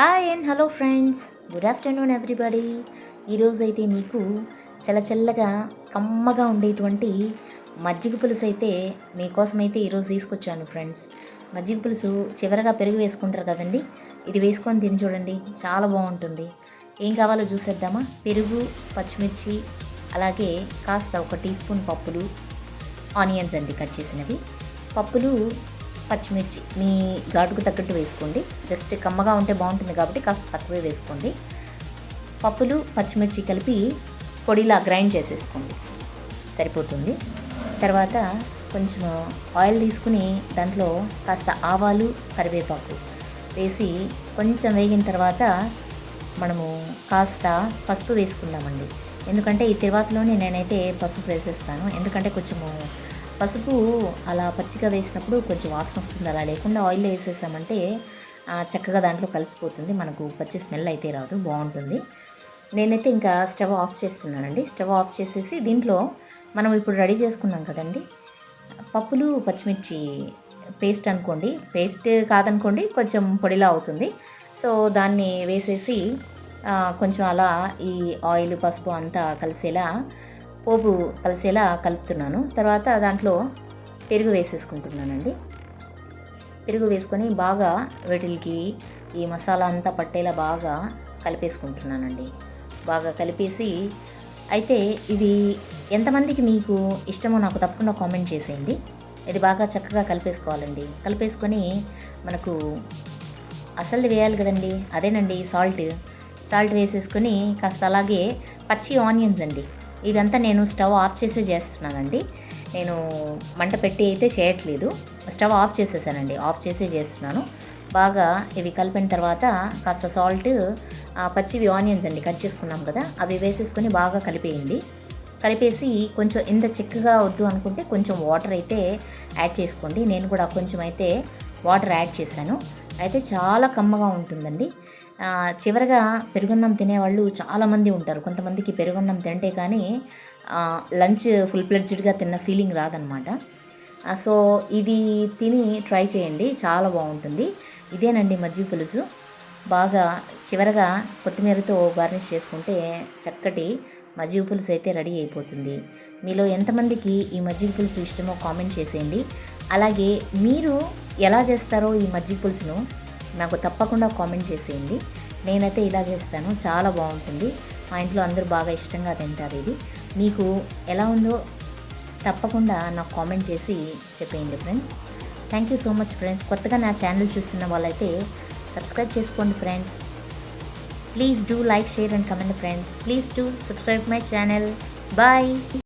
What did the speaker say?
Hello friends good afternoon everybody ఈరోజు అయితే మీకు చల్ల చల్లగా కమ్మగా ఉండేటువంటి మజ్జిగ పులుసు అయితే మీకోసం అయితే ఈరోజు తీసుకొచ్చాను ఫ్రెండ్స్ మజ్జిగ పులుసు చివరగా పెరుగు వేసుకుంటారు కదండి? ఇది వేసుకొని తిని చూడండి. చాలా బాగుంటుంది. ఏం కావాలో చూసేద్దామా? పెరుగు పచ్చిమిర్చి అలాగే కాస్త ఒక టీ స్పూన్ పప్పులు ఆనియన్స్ అండి కట్ చేసినవి. పప్పులు పచ్చిమిర్చి మీ ఘాటుకు తగ్గట్టు వేసుకోండి. జస్ట్ కమ్మగా ఉంటే బాగుంటుంది కాబట్టి కాస్త తక్కువే వేసుకోండి. పప్పులు పచ్చిమిర్చి కలిపి పొడిలా గ్రైండ్ చేసేసుకోండి. సరిపోతుంది. తర్వాత కొంచెం ఆయిల్ తీసుకుని దాంట్లో కాస్త ఆవాలు కరివేపాకు వేసి కొంచెం వేగిన తర్వాత మనము కాస్త పసుపు వేసుకుందామండి. ఎందుకంటే ఈ తిరువాతలోనే నేనైతే పసుపు వేసేస్తాను. ఎందుకంటే కొంచెము పసుపు అలా పచ్చిగా వేసినప్పుడు కొంచెం వాసన వస్తుంది. అలా లేకుండా ఆయిల్ వేసేసామంటే చక్కగా దాంట్లో కలిసిపోతుంది. మనకు పచ్చి స్మెల్ అయితే రాదు బాగుంటుంది. నేనైతే ఇంకా స్టవ్ ఆఫ్ చేస్తున్నానండి. స్టవ్ ఆఫ్ చేసేసి దీంట్లో మనం ఇప్పుడు రెడీ చేసుకున్నాం కదండి. పప్పులు పచ్చిమిర్చి పేస్ట్ అనుకోండి. పేస్ట్ కాదనుకోండి కొంచెం పొడిలా అవుతుంది. సో దాన్ని వేసేసి కొంచెం అలా ఈ ఆయిల్ పసుపు అంతా కలిసేలా పోపు కలిసేలా కలుపుతున్నాను. తర్వాత దాంట్లో పెరుగు వేసేసుకుంటున్నానండి. పెరుగు వేసుకొని బాగా వీటికి ఈ మసాలా అంతా పట్టేలా బాగా కలిపేసుకుంటున్నానండి. బాగా కలిపేసి అయితే ఇది ఎంతమందికి మీకు ఇష్టమో నాకు తప్పకుండా కామెంట్ చేసేయండి. ఇది బాగా చక్కగా కలిపేసుకోవాలండి. కలిపేసుకొని మనకు అసలు వేయాలి కదండి. అదేనండి సాల్ట్. సాల్ట్ వేసేసుకొని కాస్త అలాగే పచ్చి ఆనియన్స్ అండి. ఇదంతా నేను స్టవ్ ఆఫ్ చేసే చేస్తున్నానండి. నేను మంట పెట్టి అయితే చేయట్లేదు. స్టవ్ ఆఫ్ చేసేసానండి. ఆఫ్ చేసే చేస్తున్నాను. బాగా ఇవి కలిపిన తర్వాత కాస్త సాల్ట్ పచ్చివి ఆనియన్స్ అండి కట్ చేసుకున్నాం కదా అవి వేసేసుకొని బాగా కలిపేయండి. కలిపేసి కొంచెం ఇంత చిక్కగా వద్దు అనుకుంటే కొంచెం వాటర్ అయితే యాడ్ చేసుకోండి. నేను కూడా కొంచెం అయితే వాటర్ యాడ్ చేశాను. అయితే చాలా కమ్మగా ఉంటుందండి. చివరగా పెరుగున్నం తినేవాళ్ళు చాలామంది ఉంటారు. కొంతమందికి పెరుగున్నం తింటే కానీ లంచ్ ఫుల్ ప్లెడ్జ్డ్గా తిన్న ఫీలింగ్ రాదనమాట. సో ఇది తిని ట్రై చేయండి. చాలా బాగుంటుంది. ఇదేనండి మజ్జిగ పులుసు. బాగా చివరగా కొత్తిమీరతో గార్నిష్ చేసుకుంటే చక్కటి మజ్జిగ పులుసు అయితే రెడీ అయిపోతుంది. మీలో ఎంతమందికి ఈ మజ్జిగ పులుసు ఇష్టమో కామెంట్ చేసేయండి. అలాగే మీరు ఎలా చేస్తారో ఈ మజ్జిగ పులుసును నాకు తప్పకుండా కామెంట్ చేసేయండి. నేనైతే ఇలా చేస్తాను. చాలా బాగుంటుంది. మా ఇంట్లో అందరూ బాగా ఇష్టంగా తింటారు ఇది. మీకు ఎలా ఉందో తప్పకుండా నాకు కామెంట్ చేసి చెప్పేయండి friends. Thank you so much friends. కొత్తగా నా ఛానల్ చూస్తున్న వాళ్ళైతే సబ్స్క్రైబ్ చేసుకోండి friends. Please do like, share and comment friends. Please do subscribe my channel. Bye.